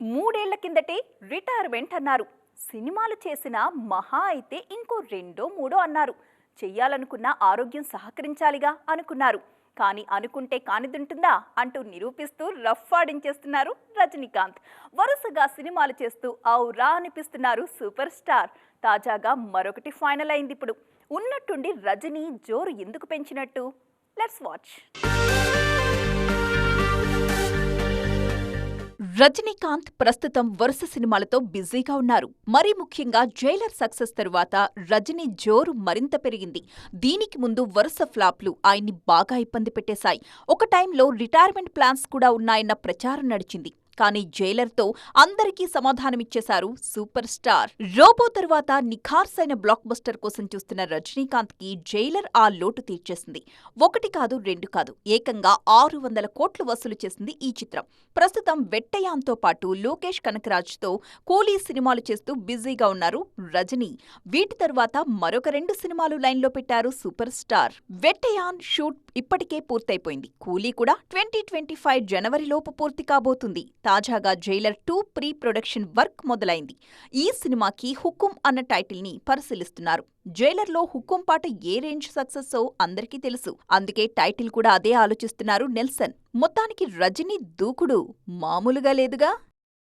మూడేళ్ళ కిందటే రిటైర్మెంట్ అన్నారు. సినిమాలు చేసిన మహా అయితే ఇంకో రెండో మూడో అన్నారు. చెయ్యాలనుకున్న ఆరోగ్యం సహకరించాలిగా అనుకున్నారు. కానీ అనుకుంటే కానిదుంటుందా అంటూ నిరూపిస్తూ రఫ్ ఆడించేస్తున్నారు రజనీకాంత్. వరుసగా సినిమాలు చేస్తూ ఔరా అనిపిస్తున్నారు సూపర్ స్టార్. తాజాగా మరొకటి ఫైనల్ అయింది ఇప్పుడు. ఉన్నట్టుండి రజనీ జోరు ఎందుకు పెంచినట్టు? Let's watch. రజనీకాంత్ ప్రస్తుతం వరుస సినిమాలతో బిజీగా ఉన్నారు. మరీ ముఖ్యంగా జైలర్ సక్సెస్ తరువాత రజనీ జోరు మరింత పెరిగింది. దీనికి ముందు వరుస ఫ్లాప్లు ఆయన్ని బాగా ఇబ్బంది పెట్టేశాయి. ఒక టైంలో రిటైర్మెంట్ ప్లాన్స్ కూడా ఉన్నాయన్న ప్రచారం నడిచింది. కానీ జైలర్తో అందరికీ సమాధానమిచ్చేశారు సూపర్ స్టార్. రోబో తరువాత నిఖార్సైన బ్లాక్ బస్టర్ కోసం చూస్తున్న రజనీకాంత్కి జైలర్ ఆ లోటు తీర్చేసింది. ఒకటి కాదు రెండు కాదు ఏకంగా ఆరు వందల కోట్లు వసూలు చేసింది ఈ చిత్రం. ప్రస్తుతం వెట్టయాన్తో పాటు లోకేష్ కనకరాజ్తో కూలీ సినిమాలు చేస్తూ బిజీగా ఉన్నారు రజనీ. వీటి తరువాత మరొక రెండు సినిమాలు లైన్లో పెట్టారు సూపర్ స్టార్. వెట్టయాన్ షూట్ ఇప్పటికే పూర్తయిపోయింది. కూలీ కూడా ట్వంటీ ట్వంటీ ఫైవ్ జనవరిలోపు పూర్తి కాబోతుంది. తాజాగా Jailer two pre production work మొదలైంది. ఈ సినిమాకి హుకుం అన్న టైటిల్ని పరిశీలిస్తున్నారు. జైలర్లో హుకుం పాట ఏ రేంజ్ సక్సెస్సో అందరికీ తెలుసు. అందుకే టైటిల్ కూడా అదే ఆలోచిస్తున్నారు నెల్సన్. మొత్తానికి రజనీ దూకుడు మామూలుగా లేదుగా?